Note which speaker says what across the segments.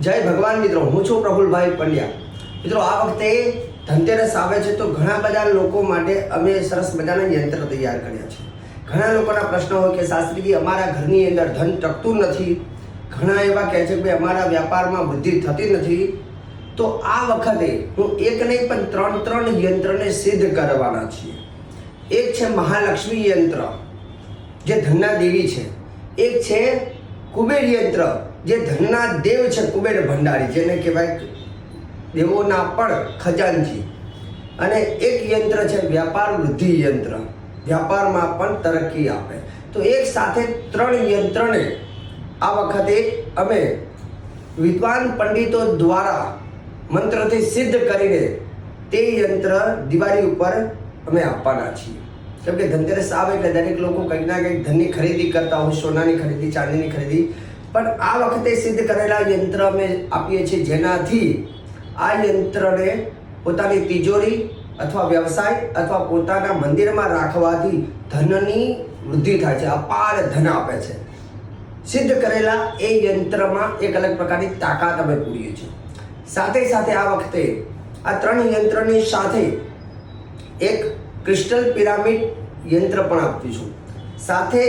Speaker 1: જય ભગવાન મિત્રો, હું છું પ્રફુલભાઈ પંડ્યા. મિત્રો, આ વખતે ધનતેરસ આવે છે તો ઘણા બધા લોકો માટે અમે સરસ મજાના યંત્ર તૈયાર કર્યા છે. ઘણા લોકોના પ્રશ્ન હોય કે, શાસ્ત્રીજી, અમારા ઘરની અંદર ધન ટકતું નથી. ઘણા એવા કહે છે કે અમારા વ્યાપારમાં વૃદ્ધિ થતી નથી. તો આ વખતે હું એક નહીં, પણ ત્રણ ત્રણ યંત્રને સિદ્ધ કરવાના છીએ. એક છે મહાલક્ષ્મી યંત્ર, જે ધનના દેવી છે. એક છે કુબેર યંત્ર જે ધનના દેવ છે કુબેર ભંડારી, જેને કહેવાય દેવોના પણ ખજાનજી અને એક યંત્ર છે વ્યાપાર વૃદ્ધિ યંત્ર. વ્યાપારમાં પણ તરક્કી આપે. તો એક સાથે ત્રણ યંત્રને આ વખતે અમે વિદ્વાન પંડિતો દ્વારા મંત્રથી સિદ્ધ કરીને તે યંત્ર દિવાળી ઉપર અમે આપવાના છીએ. કેમ કે ધનતેરસ આવે એટલે દરેક લોકો કંઈક ના કંઈક ધનની ખરીદી કરતા હોય, સોનાની ખરીદી, ચાંદીની ખરીદી પણ આ વખતે સિદ્ધ કરેલા યંત્ર અમે આપીએ છીએ જેનાથી આ યંત્રને પોતાની તિજોરી અથવા વ્યવસાય અથવા પોતાના મંદિરમાં રાખવાથી ધનની વૃદ્ધિ થાય છે, અપાર ધન આપે છે. સિદ્ધ કરેલા એ યંત્રમાં એક અલગ પ્રકારની તાકાત અમે પૂરીએ છીએ. સાથે સાથે આ વખતે આ ત્રણ યંત્રની સાથે એક ક્રિસ્ટલ પિરામિડ યંત્ર પણ આપીશું. સાથે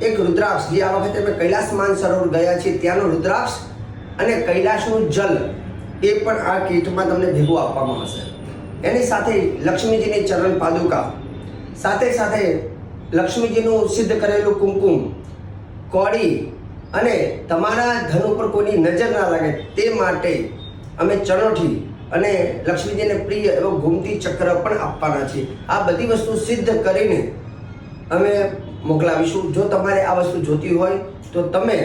Speaker 1: એક રુદ્રાક્ષ, જે આ વખતે અમે કૈલાસ માન સરોવર ગયા છીએ, ત્યાંનું રુદ્રાક્ષ અને કૈલાસનું જલ, એ પણ આ કીટમાં તમને ભેગું આપવામાં આવશે એની સાથે લક્ષ્મીજીની ચરણ પાદુકા, સાથે સાથે લક્ષ્મીજીનું સિદ્ધ કરેલું કુમકુમ કોડી અને તમારા ધન ઉપર કોઈની નજર ના લાગે તે માટે અમે ચણોઠી અને લક્ષ્મીજીને પ્રિય એવો ઘૂમતી ચક્ર પણ આપવાના છીએ. આ બધી વસ્તુ સિદ્ધ કરીને અમે મોકલાવીશું. જો તમારે આ વસ્તુ જોતી હોય, તો તમે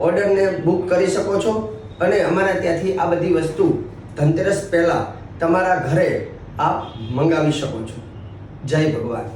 Speaker 1: ઓર્ડરને બુક કરી શકો છો અને અમારા ત્યાંથી આ બધી વસ્તુ ધનતેરસ પહેલાં તમારા ઘરે આપ મંગાવી શકો છો. જય ભગવાન.